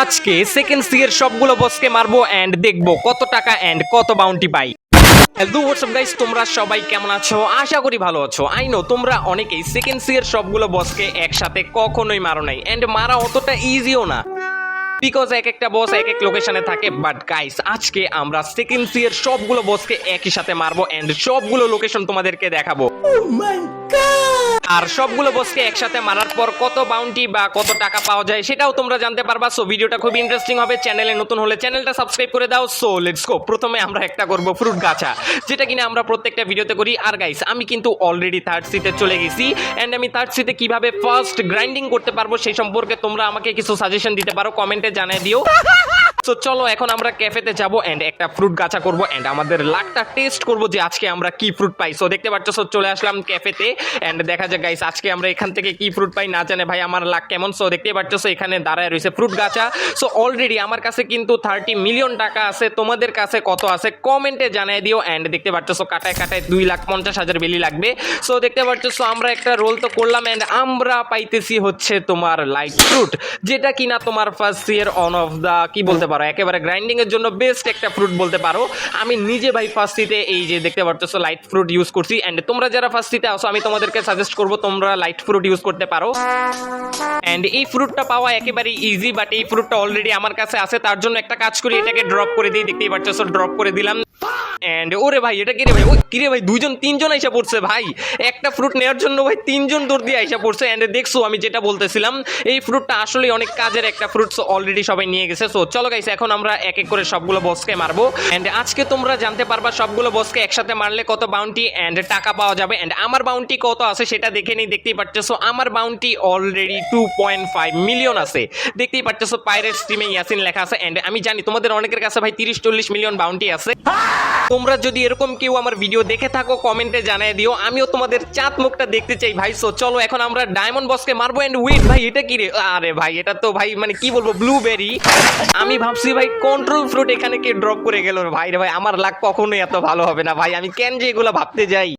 আজকে second C এর সবগুলো বসকে মারবো এন্ড দেখব কত টাকা এন্ড কত বাউন্টি পাই। হ্যালো হোয়াটসঅ্যাপ গাইস তোমরা সবাই কেমন আছো? আশা করি ভালো আছো। আই নো তোমরা অনেকেই সেকেন্ড সি এর সবগুলো বসকে একসাথে কখনোই মারো নাই এন্ড মারা অতটা ইজিও না। বিকজ এক একটা বস এক এক লোকেশনে থাকে বাট গাইস আজকে আমরা সেকেন্ড সি এর সবগুলো বসকে একই সাথে মারবো এন্ড সবগুলো লোকেশন তোমাদেরকে দেখাবো। আর সবগুলো বসকে একসাথে মারার পর কত বাউন্টি বা কত টাকা পাওয়া যায় সেটাও তোমরা জানতে পারবা। সো ভিডিওটা খুব ইন্টারেস্টিং হবে। চ্যানেলে নতুন হলে চ্যানেলটা সাবস্ক্রাইব করে দাও। সো লেটস গো প্রথমে আমরা একটা করব ফ্রুট গাছা, যেটা কিনা আমরা প্রত্যেকটা ভিডিওতে করি। আর গাইস আমি কিন্তু অলরেডি থার্ড সিতে চলে গেছি। এন্ড আমি থার্ড সিতে কীভাবে ফার্স্ট গ্রাইন্ডিং করতে পারব সেই সম্পর্কে তোমরা আমাকে কিছু সাজেশন দিতে পারো। কমেন্টে জানিয়ে দিও। তো চলো এখন আমরা ক্যাফেতে যাব এন্ড একটা ফ্রুট গাছা করব এন্ড আমাদের লাকটা টেস্ট করব যে আজকে আমরা কি ফ্রুট পাই। সো দেখতে পাচ্ছ সো চলে আসলাম ক্যাফেতে এন্ড দেখা যাক গাইস আজকে আমরা এখান থেকে কি ফ্রুট পাই, না জানে ভাই আমার লাক কেমন। সো দেখতে পাচ্ছ সো এখানে দাঁড়ায় রয়েছে ফ্রুট গাছা। সো অলরেডি আমার কাছে কিন্তু থার্টি মিলিয়ন টাকা আছে। তোমাদের কাছে কত আছে কমেন্টে জানাই দিও এন্ড দেখতে পাচ্ছ সো কাটায় কাটায় দুই লাখ পঞ্চাশ হাজার বেলি লাগবে। সো দেখতে পাচ্ছ সো আমরা একটা রোল তো করলাম এন্ড আমরা পাইতেছি হচ্ছে তোমার লাইট ফ্রুট যেটা কিনা তোমার first year one of the কি বলতে পারো, একেবারে গ্রাইন্ডিং এর জন্য বেস্ট একটা ফ্রুট বলতে পারো। আমি নিজে ভাই ফার্স্ট সিতে এই যে দেখতে পাচ্ছ লাইট ফ্রুট ইউজ করছি। এন্ড তোমরা যারা ফার্স্ট সিতে আসো আমি তোমাদেরকে সাজেস্ট করব, তোমরা লাইট ফ্রুট ইউজ করতে পারো। এন্ড এই ফ্রুটটা পাওয়া একেবারে ইজি বাট এই ফ্রুটটা অলরেডি আমার কাছে আছে। তার জন্য একটা কাজ করি, এটাকে ড্রপ করে দিই। দেখতেই পাচ্ছ ড্রপ করে দিলাম। এন্ড ওরে ভাই, এটা কিরে ভাই? ও কিরে ভাই, দুইজন, তিনজন আইসা পড়ছে ভাই। একটা ফ্রুট নেওয়ার জন্য ভাই তিনজন দৌড় দিয়ে আইসা পড়ছে। এন্ড দেখছ, আমি যেটা বলতেছিলাম, এই ফ্রুটটা আসলে অনেক কাজের একটা ফ্রুট অলরেডি সবাই নিয়ে গেছে। সো চলো গাইস এখন আমরা এক এক করে সবগুলো বসকে মারবো। এন্ড আজকে তোমরা জানতে পারবা সবগুলো বসকে একসাথে মারলে কত বাউন্টি এন্ড টাকা পাওয়া যাবে। এন্ড আমার বাউন্টি কত আছে সেটা দেখে নিই, দেখতেই পাচ্ছো আমার bounty already two point five million আছে। দেখতেই পাচ্ছো পাইরেট স্ট্রিমে ইয়াসিন লেখা আছে। এন্ড আমি জানি তোমাদের অনেকের কাছে ভাই তিরিশ চল্লিশ মিলিয়ন বাউন্টি আছে। তোমরা যদি এরকম কেউ আমার ভিডিও দেখে থাকো কমেন্টে জানিয়ে দিও। আমিও তোমাদের চাঁদ মুখটা দেখতে চাই ভাই। সো চলো এখন আমরা ডায়মন্ড বসকে মারবো। এন্ড উইট ভাই, এটা কি রে? আরে ভাই, এটা তো ভাই মানে কি বলব ব্লুবেরি আমি ভাবছি ভাই কন্ট্রোল ফ্রুট এখানে কে ড্রপ করে গেল ভাই রে ভাই, আমার লাক কখনোই এত ভালো হবে না। ভাই, আমি কেন যে এগুলো ভাবতে যাই?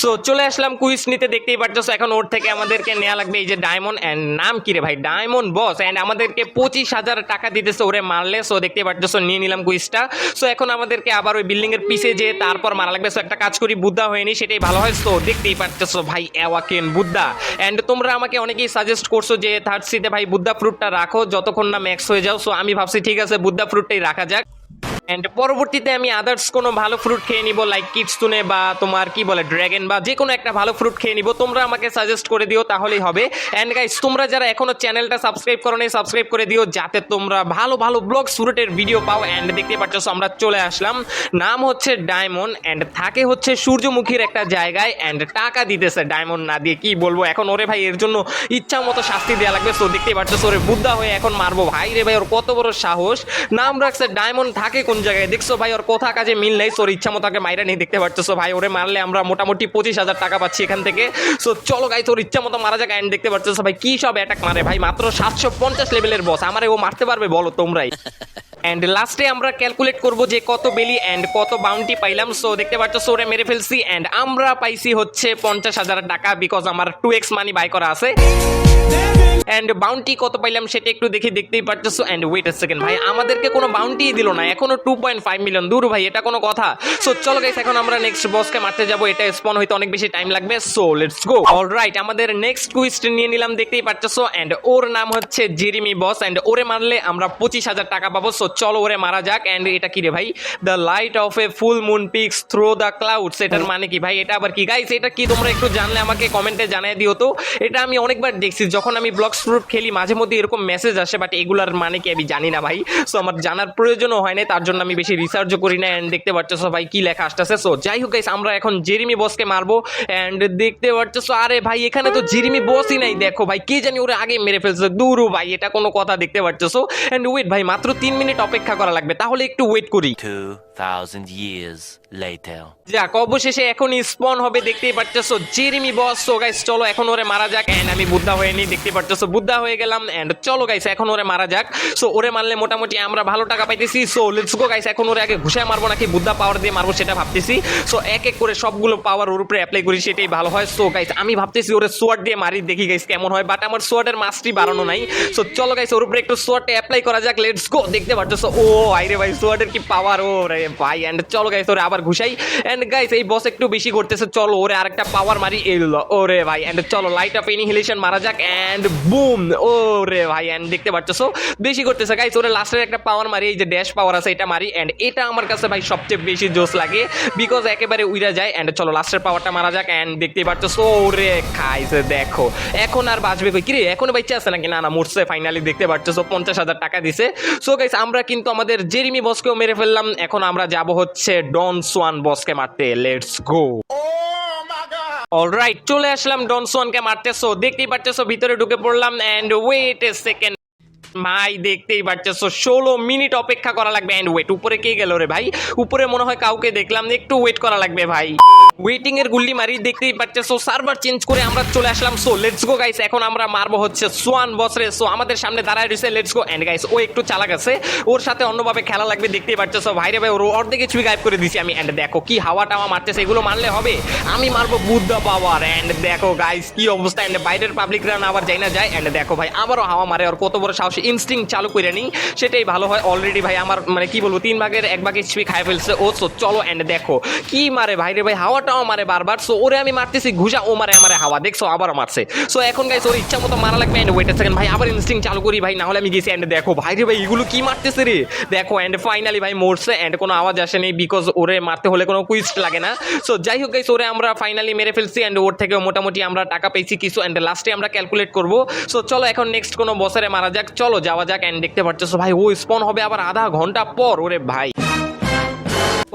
সো চলে আসলাম কুইজ নিতে, দেখতেই পাচ্ছ এখন ওর থেকে আমাদেরকে নেওয়া লাগবে এই যে ডায়মন্ড এন্ড নাম কি রে ভাই? ডায়মন্ড বস এন্ড আমাদেরকে পঁচিশ হাজার টাকা দিতেছে ওরে মারলে। সো দেখতেই পাচ্ছ নিয়ে নিলাম কুইজটা সো এখন আমাদেরকে আবার ওই বিল্ডিং এর পিছে যেয়ে তারপর মারা লাগবে। সো একটা কাজ করি, বুদ্ধা হয়নি সেটাই ভালো হয়। সো দেখতেই পাচ্ছ ভাই অ্যাওয়াকেন বুদ্ধা। এন্ড তোমরা আমাকে অনেকেই সাজেস্ট করছ যে থার্ড সিতে ভাই বুদ্ধা ফ্রুটটা রাখো, যতক্ষণ না ম্যাক্স হয়ে যাও। সো আমি ভাবছি ঠিক আছে, বুদ্ধা ফ্রুটটাই রাখা যাক। এন্ড পরবর্তীতে আমি আদার্স কোনো ভালো ফ্রুট খেয়ে নিব লাইক কিডস্টুনে বা তোমার কি বলে ড্রাগন বা যে কোনো একটা ভালো ফ্রুট খেয়ে নিব, তোমরা আমাকে সাজেস্ট করে দিও, তাহলেই হবে। এন্ড গাইস তোমরা যারা এখনও চ্যানেলটা সাবস্ক্রাইব করো নাই সাবস্ক্রাইব করে দিও, যাতে তোমরা ভালো ভালো ব্লগস ফ্রুটের ভিডিও পাও। এন্ড দেখতে পাচ্ছ, আমরা চলে আসলাম। নাম হচ্ছে ডায়মন্ড এন্ড থাকে হচ্ছে সূর্যমুখীর একটা জায়গায়। এন্ড টাকা দিতেছে ডায়মন্ড না দিয়ে, কি বলব? এখন ওরে ভাই, এর জন্য ইচ্ছা মতো শাস্তি দেওয়া লাগবে। তো দেখতেই পাচ্ছ, ওরে বুদ্ধা হয়ে এখন মারবো। ভাই রে ভাই, ওর কত বড় সাহস। নাম রাখছে ডায়মন্ড থাকে কোন জায়গায়। দেখছ ভাই, ওর কোথা কাজে মিল নেই, তোর ইচ্ছা মতো আগে মাইরা নেই দেখতে পাচ্ছ ভাই, ওরে মারলে আমরা মোটামুটি পঁচিশ হাজার টাকা পাচ্ছি এখান থেকে। সো চলো গাই তোর ইচ্ছা মতো মারা যাক অ্যান্ড দেখতে পাচ্ছ ভাই, কি সব অ্যাটাক মারে? ভাই, মাত্র সাতশো পঞ্চাশ লেভেলের বস আমার ও মারতে পারবে, বলো তোমরাই। এন্ড লাস্টে আমরা ক্যালকুলেট করব যে কত বেলি এন্ড কত বাউন্টি পাইলাম। সো দেখতে পাচ্ছ সোরে মেরে ফেলছি। এন্ড আমরা পাইছি হচ্ছে পঞ্চাশ হাজার টাকা বিকজ আমার টু এক্স মানি বাই করা আছে। এন্ড বাউন্টি কত পাইলাম সেটা একটু দেখে, দেখতেই পারতেছো এন্ড ওয়েট এ সেকেন্ড ভাই, আমাদেরকে কোনো বাউন্টি দিল না। এখনও টু পয়েন্ট ফাইভ মিলিয়ন দূর ভাই, এটা কোনো কথা। সো চলো গাইস এখন আমরা নেক্সট বসকে মারতে যাব। এটা স্পন হইতে অনেক বেশি টাইম লাগবে। সো লেটস গো অলরাইট আমাদের নেক্সট কুইস্ট নিয়ে নিলাম, দেখতেই পারতেছো এন্ড ওর নাম হচ্ছে জেরিমি বস এন্ড ওরে মারলে আমরা পঁচিশ হাজার টাকা পাবো। সো চলো ওরে মারা যাক। এন্ড এটা কি রে ভাই? The light of a full moon peeks through the clouds এটার মানে কি ভাই? এটা আবার কি? গাইস এটা কি তোমরা একটু জানলে আমাকে কমেন্টে জানিয়ে দিও তো? এটা আমি অনেকবার দেখছি, যখন আমি ব্লগস ফ্রুট খেলি, মাঝে মধ্যে এরকম মেসেজ আসে বাট এগুলার মানে কি আমি জানি না ভাই। সো আমার জানার প্রয়োজনও হয় না তার জন্য আমি বেশি রিসার্চও করি না অ্যান্ড দেখতে পাচ্ছ ভাই, কি লেখা আসতেছে। সো যাই হোক গাইস আমরা এখন জেরিমি বসকে মারবো। অ্যান্ড দেখতে পাচ্ছ আরে ভাই, এখানে তো জেরিমি বসই নাই। দেখো ভাই, কে জানি ওরা আগে মেরে ফেলছে। দূরও ভাই, এটা কোনো কথা দেখতে পাচ্ছ। অ্যান্ড ওয়েট ভাই, মাত্র তিন মিনিট অপেক্ষা করা লাগবে তাহলে একটু ওয়েট করি। 2,000 years. Later. যাক, অবশেষে এখনই স্পন হবে, দেখতেই পারতেছো। জেরিমি বস সো গাইস চলো, এখন ওরে মারা যাক। এন্ড আমি বুদ্ধা হয়ে নি দেখতেই পারতেছো, বুদ্ধা হয়ে গেলাম। এন্ড চলো গাইস এখন ওরে মারা যাক। সো ওরে মারলে মোটামুটি আমরা ভালো টাকা পাইতেছি। সো লেটস গো গাইস এখন ওরে আগে ঘুষায় মারবো, নাকি বুদ্ধা পাওয়ার দিয়ে মারবো সেটা ভাবতেছি। সো এক এক করে সবগুলো পাওয়ার ওর উপরে অ্যাপ্লাই করি, সেটাই ভালো হয়। সো গাইস আমি ভাবতেছি ওরে সোয়ার্ড দিয়ে মারি, দেখি গাইস কেমন হয়। বাট আমার সোয়ার্ডের মাস্টরি বাড়ানো নাই। সো চলো গাইস ওর উপরে একটু সোয়ার্ডটা অ্যাপ্লাই করা যাক। লেটস গো দেখতে পারতেছো। ও, আইরে ভাই সোয়ার্ডের কি পাওয়ার ও রে ভাই। এন্ড চলো গাইস ওরে আবার ঘুষাই। এন্ড গাইস এই বস একটু বেশি করতেছে। চলো, ওরে আরেকটা পাওয়ার মারি। এলো ওরে ভাই। এন্ড চলো লাইট অফ ইনহিলেশন মারা যাক। এন্ড বুম ওরে ভাই এন্ড দেখতে পারতেছো বেশি করতেছে। গাইস ওরে লাস্টের একটা পাওয়ার মারি। এই যে ড্যাশ পাওয়ার আছে, এটা মারি। এন্ড এটা আমার কাছে ভাই সবচেয়ে বেশি জোস লাগে। বিকজ একেবারে উইরা যায়। এন্ড চলো লাস্টের পাওয়ারটা মারা যাক। এন্ড দেখতে পারতেছো ওরে খাইছে দেখো। এখন আর বাঁচবে কই? কিরে, এখন বাইচে আছে নাকি? না না, মরছে ফাইনালি দেখতে পারতেছো পঞ্চাশ হাজার টাকা দিছে। সো গাইস আমরা কিন্তু আমাদের জেরিমি বসকেও মেরে ফেললাম। এখন আমরা যাব হচ্ছে ডন সোয়ান বসকে মারতে লেটস গো অলরাইট চলে আসলাম ডনসোয়ানকে মারতেছো দেখতেই পারতেছো, ভিতরে ঢুকে পড়লাম এন্ড ওয়েট এ সেকেন্ড ভাই, দেখতেই পারতেছো ষোলো মিনিট অপেক্ষা করা লাগবে এন্ড ওয়েট উপরে কে গেল রে ভাই? উপরে মনে হয় কাউকে দেখলাম একটু ওয়েট করা লাগবে ভাই। ওয়েটিং এর গুল্লি মারি, দেখতেই পারতেছো সার্ভার চেঞ্জ করে আমরা চলে আসলাম। সো লেটস গো গাইস এখন আমরা মারবো হচ্ছে সোয়ান বসরে সো আমাদের সামনে দাঁড়ায় রয়েছে। লেটস গো এন্ড গাইস ও একটু চালাক আছে। ওর সাথে অন্যভাবে খেলা লাগবে, দেখতেই পারতেছো ভাইরে ভাই ওর অর্ধেক কিছুই গায়েব করে দিছি আমি। এন্ড দেখো, কি হাওয়া টাওয়া মারতেছে। এগুলো মারলে হবে। আমি মারবো বুদ্ধ পাওয়ার। এন্ড দেখো গাইস কি অবস্থা। এন্ড বাইরের পাবলিকরা না আবার যাই না যায়। এন্ড দেখো ভাই, আবারও হাওয়া মারে। আর কত বড় সাহসী। ইনস্টিং চালু করে নিই, সেটাই ভালো হয়। অলরেডি ভাই আমার মানে কি বলব, তিন ভাগের, এক ভাগ এইচপি খাই ফেলছে। ও সো চলো এন্ড দেখো, কি মারে ভাইরে ভাই, হাওয়াটাও মারে বারবার। সো ওরে আমি মারতেছি, ঘুষা, ও মারে আমারে হাওয়া। দেখছ আবার মারছে। সো এখন গাইস ওর ইচ্ছা মতো মারা লাগবে অ্যান্ড ওয়েট সেকেন্ড ভাই, আবার ইনস্টিং চালু করি ভাই না হলে আমি গেছি এন্ড দেখো। ভাই রে ভাই, এগুলো কি মারতেছে রে? দেখো অ্যান্ড ফাইনালি ভাই মরছে অ্যান্ড কোনো আওয়াজ আসেনি বিকজ ওরে মারতে হলে কোনো কুইস্ট লাগে না। সো যাই হোক গাইস ওরে আমরা ফাইনালি মেরে ফেলছি অ্যান্ড ওর থেকে মোটামুটি আমরা টাকা পেয়েছি কিছু এন্ড লাস্টে আমরা ক্যালকুলেট করব। সো চলো, এখন নেক্সট কোনো বছরে মারা যাক। চলো যাওয়া যাক এন্ড দেখতে পাচ্ছ ভাই, ও স্পন হবে আবার আধা ঘণ্টা পর, ওরে ভাই।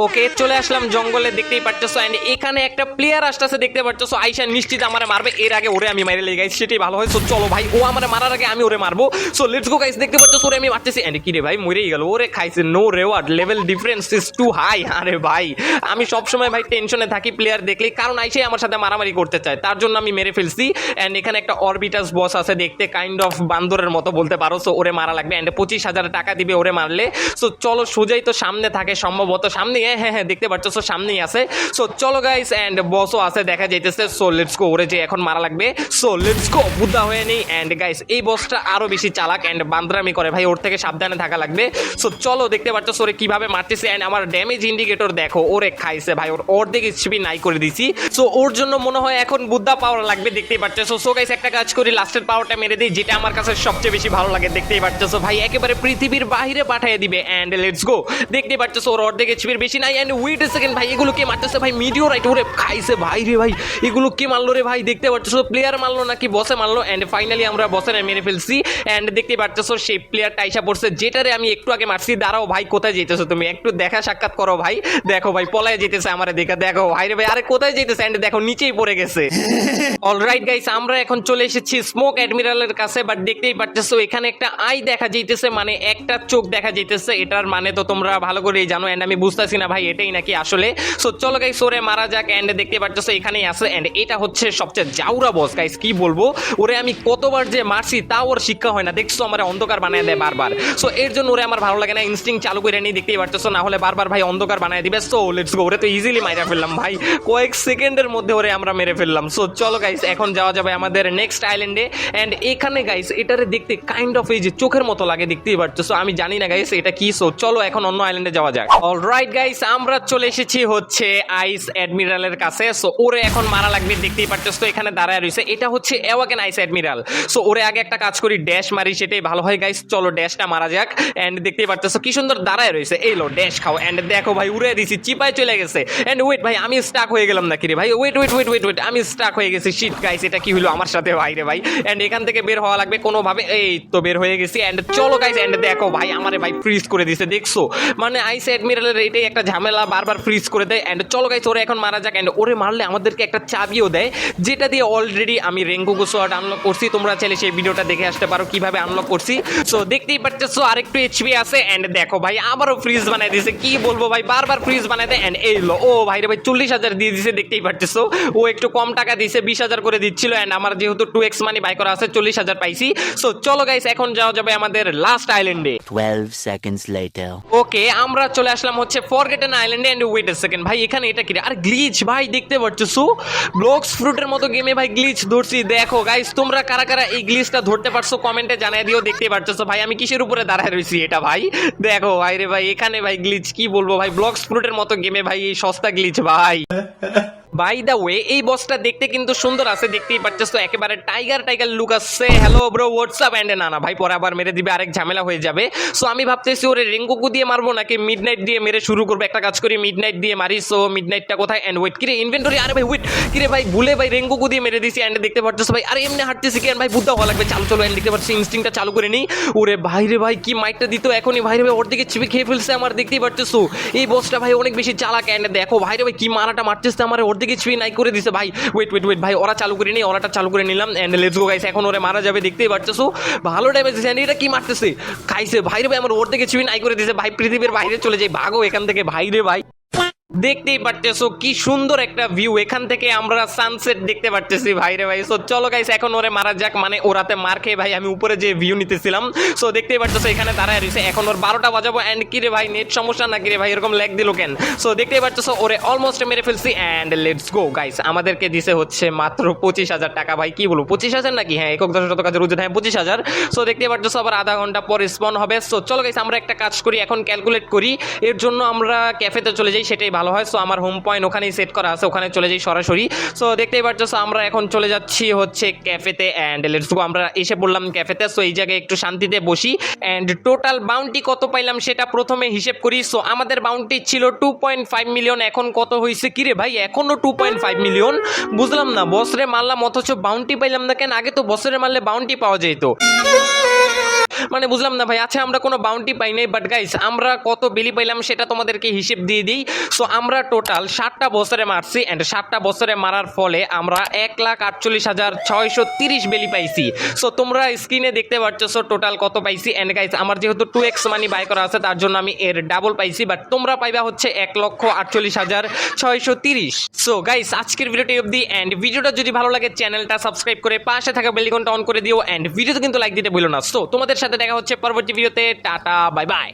ওকে, চলে আসলাম জঙ্গলে, দেখতেই পারতেছো এন্ড এখানে একটা প্লেয়ার আসতেছে, দেখতে পারতেছো আইসা নিশ্চিত আমারে মারবে। এর আগে ওরে আমি মাইরে লেগে গেছি সেটাই ভালো হয়। সো চলো ভাই, ও আমারে মারার আগে আমি ওরে মারবো। সো লেটস গো গাইস দেখতে পারতেছো ওরে আমি মারতেছি। এন্ড কি রে ভাই, মরেই গেল। ওরে খাইছে no reward level difference is too high আরে ভাই, আমি সব সময় ভাই টেনশনে থাকি প্লেয়ার দেখলেই। কারণ আইসে আমার সাথে মারামারি করতে চায়। তার জন্য আমি মেরে ফেলছি। এন্ড এখানে একটা অরবিটাস বস আছে, দেখতে কাইন্ড অফ বান্দরের মতো বলতে পারো। সো ওরে মারা লাগবে। এন্ড পঁচিশ হাজার টাকা দিবে ওরে মারলে। সো চলো, সোজাই তো সামনে থাকে সম্ভবত। সামনে হ্যাঁ হ্যাঁ হ্যাঁ দেখতে পারতেছো সামনেই আছে। সো চলো গাইস এন্ড বসও আছে, দেখা যাইতেছে। সো লেটস গো ওরে যে এখন মারা লাগবে। সো লেটস গো বুদ্ধা হয়ে নেই এন্ড গাইস এই বসটা আরও বেশি চালাক এন্ড বান্দরামি করে। ভাই, ওর থেকে সাবধানে থাকা লাগবে। সো চলো, দেখতে পাচ্ছ ওরে কীভাবে মারতেছে। এন্ড আমার ড্যামেজ ইন্ডিকেটর দেখো, ওরে খাইছে ভাই, ওর দিকে স্পিড নাই করে দিছি। সো ওর জন্য মনে হয় এখন বুদ্ধা পাওয়ার লাগবে, দেখতেই পাচ্ছ। সো সো গাইস একটা কাজ করি লাস্টের পাওয়ারটা মেরে দিই, যেটা আমার কাছে সবচেয়ে বেশি ভালো লাগে, দেখতেই পাচ্ছ। ভাই, একেবারে পৃথিবীর বাইরে পাঠিয়ে দিবে। এন্ড লেটস গো দেখতেই পাচ্ছ, ওর অর্ধেক স্পিড বেশি নাই এন্ড ওয়েট এ সেকেন্ড ভাই এগুলো কে মারতেছে? ভাই মিডিও রাইট ওরে খাইছে ভাই রে ভাই। এগুলো কে মারলো রে ভাই? দেখতে পাচ্ছ প্লেয়ার মারলো নাকি বসে মারলো? এন্ড ফাইনালি আমরা বসে মেরে ফেলছি। এন্ড দেখতে পাচ্ছ সেই প্লেয়ারটা আইসা পড়ছে যেটারে আমি একটু আগে মারছি। দাঁড়াও ভাই কোথায় যেতেছো তুমি? একটু দেখা সাক্ষাৎ করো ভাই। দেখো ভাই পলায় যেতেছে আমার দেখা। দেখো ভাই রে ভাই আরে কোথায় যেতেছে এন্ড দেখো নিচেই পড়ে গেছে। অলরাইট গাইস আমরা এখন চলে এসেছি স্মোক অ্যাডমিরালের কাছে বাট দেখতেই পারতেছো এখানে একটা আই দেখা যাইতেছে মানে একটা চোখ দেখা যাইতেছে। এটার মানে তো তোমরা ভালো করেই জানো এন্ড আমি বুঝতেছি না ভাই, এটাই নাকি আসলে? সো চলো গাইস ওরে মারা যাক এন্ড দেখতে পারতেছো এখানেই আছে এন্ড এটা হচ্ছে সবচেয়ে জাউরা বস গাইস কি বলব? ওরে আমি কতবার যে মারছি, তাও ওর শিক্ষা হয় না। দেখছ, আমার অন্ধকার বানায় দেয় বারবার। সো এর জন্য ওরে আমার ভালো লাগে না ইনস্টিং চালু করে নিয়ে দেখতেই পারতেছো না হলে বারবার ভাই অন্ধকার বানায় দিবে। সো লেটস গো ওরে তো ইজিলি মাইরা ফেললাম ভাই। কয়েক সেকেন্ডের মধ্যে ওরে আমরা মেরে ফেললাম। সো চলো গাইস এখন যাওয়া যাবে আমাদের নেক্সট আইল্যান্ডে এন্ড এখানে গাইস এটারে দেখতে কাইন্ড অফ এই যে চোখের মতো লাগে, দেখতেই পারতেছো আমি জানি না গাইস এটা কি। সো চলো এখন অন্য আইল্যান্ডে যাওয়া যাক। অলরাইট গাইস আমরা চলে এসেছি হচ্ছে আইস অ্যাডমিরালের কাছে। সো ওরে এখন মারা লাগবে, দেখতেই পারতেছো তো এখানে দাঁড়ায় রয়েছে। এটা হচ্ছে এওয়াকেন আইস অ্যাডমিরাল সো ওরে আগে একটা কাজ করি ড্যাশ মারি, সেটাই ভালো হয় গাইস চলো ড্যাশটা মারা যাক। এন্ড দেখতেই পারতেছো, কি সুন্দর দাঁড়ায় রয়েছে। এই লো ড্যাশ খাও। এন্ড দেখো ভাই, উড়ে দিছি, চিপায় চলে গেছে। এন্ড ওয়েট ভাই, আমি স্টাক হয়ে গেলাম নাকি রে ভাই? Wait wait wait wait wait আমি স্টাক হয়ে গেছি। শিট গাইস এটা কি হলো আমার সাথে? ভাই রে ভাই। এন্ড এখান থেকে বের হওয়া লাগবে কোনোভাবে। এই তো, বের হয়ে গেছি। এন্ড চলো গাইস এন্ড দেখো ভাই, আমারে ভাই ফ্রিজ করে দিছে, দেখছ? মানে আইস অ্যাডমিরালের এটাই একটা ঝামেলা বারবার ফ্রিজ করে দেয়। অ্যান্ড চলো গাইস ওরে এখন মারা যাক। অ্যান্ড ওরে মারলে আমাদেরকে একটা চাবিও দেয় যেটা দিয়ে অলরেডি আমি রেঙ্গুকু সোয়ার্ড আনলক করছি। তোমরা চাইলে সেই ভিডিওটা দেখে আসতে পারো কীভাবে আনলক করছি। সো দেখতেই পাচ্ছ আরেকটু এইচপি আছে। অ্যান্ড দেখো ভাই আবারও ফ্রিজ বানাই দিয়েছে। কি বলব ভাই বারবার ফ্রিজ বানাই দেয়। অ্যান্ড এই লো ও ভাই রে ভাই চল্লিশ হাজার দিয়ে দিছে দেখতেই পাচ্ছ ও একটু কম টাকা দিছে বিশ হাজার করে দিচ্ছিল। অ্যান্ড আমার যেহেতু টু এক্স মানি বাই করা আছে চল্লিশ হাজার পাইছি। সো চলো গাইস এখন যাওয়া যাবে আমাদের লাস্ট আইল্যান্ডে 12 seconds later. ওকে আমরা চলে আসলাম হচ্ছে ফরগেটেন আইল্যান্ডে এন্ড ওয়েট এ সেকেন্ড ভাই, এখানে এটা কি আর গ্লিচ ভাই, দেখতে পাচ্ছো ব্লকস ফ্রুটের মতো গেমে ভাই গ্লিচ ধরছি। দেখো গাইস তোমরা কারা কারা এই গ্লিচটা ধরতে পারছ কমেন্টে জানাই দিও, দেখতে পারছ ভাই, আমি কিসের উপরে দাঁড়ায় রয়েছি এটা, ভাই? দেখো ভাই রে ভাই, এখানে, ভাই গ্লিচ কি বলব, ভাই ব্লকস ফ্রুটের মতো গেমে ভাই, এই সস্তা গ্লিচ ভাই। বাই দা ওয়ে এই বসটা দেখতে কিন্তু সুন্দর আছে, দেখতেই পাচ্ছিস তো, একেবারে টাইগার টাইগার লুক আসছে। Hello bro what's up and না না, ভাই, পরে আবার মেরে দিবে, আরেক ঝামেলা হয়ে যাবে। সো আমি ভাবতেছি ওরে রেঙ্গুকু দিয়ে মারবো নাকি মিড নাইট দিয়ে মেরে শুরু করব? একটা কাজ করি মিড নাইট দিয়ে মারি। সো মিড নাইটটা কোথায়? অ্যান্ড ওয়েট কিরে ইনভেন্টরি আরে ভাই ওয়েট কিরে ভাই, ভুলে ভাই, রেঙ্গুকু দিয়ে মেরে দিছি। অ্যান্ড দেখতে পাচ্ছিস ভাই, আরে এমনি হাঁটতেছি কি? And ভাই, বুদ্ধা হওয়া লাগবে, চালু চলো। অ্যান্ড দেখতে পাচ্ছি ইনস্টিংটা চালু করে নিই ওরে ভাই রে ভাই, কি মাইটটা দিত এখনই? ভাই রে ভাই, ওর দিকে চিপে খেয়ে ফেলছে আমার, দেখতেই পাচ্ছিস এই বসটা ভাই অনেক বেশি চালাক। অ্যান্ড দেখো, ভাই রে ভাই, কি মারাটা মারতেছে আমার, ওর দিকে চিপে নাই করে দিছে। ভাই ওয়েট ওয়েট ওয়েট ভাই, ওরা চালু করে নিই ওরাটা চালু করে নিলাম এন্ড লেটস গো গাইস এখন ওরে মারা যাবে, দেখতেই পারতেছো। ভালো ড্যামেজ দিছে। এটা কি মারতেছে? খাইছে। ভাই রে ভাই, আমার ওর থেকে কিছুই নাই করে দিছে। ভাই, পৃথিবীর বাইরে চলে যাই। ভাগো এখান থেকে। ভাই রে ভাই। দেখতেই পারতেছো কি সুন্দর একটা ভিউ এখান থেকে আমরা সানসেট দেখতে পারতেছি ভাই রে ভাই। সো চলো গাইস এখন ওরে মারা যাক। মানে ওরাতে মার খেয়ে ভাই আমি উপরে যে ভিউ নিতেছিলাম। সো দেখতেই পারতেছো এখানে দাঁড়ায় রয়েছে। এখন ওর বারোটা বাজাবো। অ্যান্ড কি রে ভাই নেট সমস্যা না কি রে ভাই? এরকম ল্যাগ দিল কেন? সো দেখতেই পারতেছো ওরে অলমোস্ট মেরে ফেলছি। অ্যান্ড লেটস গো গাইস আমাদেরকে দিছে হচ্ছে মাত্র পঁচিশ হাজার টাকা। ভাই, কি বলব? পঁচিশ হাজার নাকি? হ্যাঁ একক দশ শত কাজের হ্যাঁ পঁচিশ হাজার। সো দেখতেই পারতেছো আবার আধা ঘণ্টা পর স্পন হবে। সো চলো গাইস আমরা একটা কাজ করি। এখন ক্যালকুলেট করি। এর জন্য আমরা ক্যাফেতে চলে যাই। সেটাই ভালো। হয়। সো আমার হোম পয়েন্ট ওখানেই সেট করা আছে, ওখানে চলে যাই সরাসরি। সো দেখতেই পাচ্ছ আমরা এখন চলে যাচ্ছি হচ্ছে ক্যাফেতে অ্যান্ড লেটস গো আমরা এসে পড়লাম ক্যাফেতে সো এই জায়গায় একটু শান্তিতে বসি। অ্যান্ড টোটাল বাউন্টি কত পাইলাম সেটা প্রথমে হিসেব করি। সো আমাদের বাউন্টি ছিল টু পয়েন্ট ফাইভ মিলিয়ন এখন কত হয়েছে কিরে ভাই? এখনও টু পয়েন্ট ফাইভ মিলিয়ন বুঝলাম না বসরে মারলাম, অথচ বাউন্টি পাইলাম না কেন? আগে তো বসরে মারলে বাউন্টি পাওয়া যেত মানে বুঝলাম না ভাই আচ্ছা আমরা কোনো বাউন্টি পাই নাই বাট গাইস আমরা কত বিলি পাইলাম সেটা তোমাদেরকে হিসেব দিয়ে দিই। সো আমরা টোটাল ষাটটা বছরে মারছি অ্যান্ড ষাটটা বছরে মারার ফলে আমরা এক লাখ আটচল্লিশ হাজার ছয়শো তিরিশ বেলি পাইছি। সো তোমরা স্ক্রিনে দেখতে পাচ্ছ সো টোটাল কত পাইছি অ্যান্ড গাইস আমার যেহেতু টু এক্স মানি বাই করা আছে, তার জন্য আমি এর ডাবল পাইছি বাট তোমরা পাইবা হচ্ছে এক লক্ষ আটচল্লিশ হাজার ছয়শো তিরিশ। সো গাইস আজকের ভিডিওটি অবধি অ্যান্ড ভিডিওটা যদি ভালো লাগে চ্যানেলটা সাবস্ক্রাইব করে পাশে থাকা বেলিকনটা অন করে দিও অ্যান্ড ভিডিওতে কিন্তু লাইক দিতে ভুলো না। সো তোমাদের সাথে দেখা হচ্ছে পরবর্তী ভিডিওতে। Ta ta bye bye.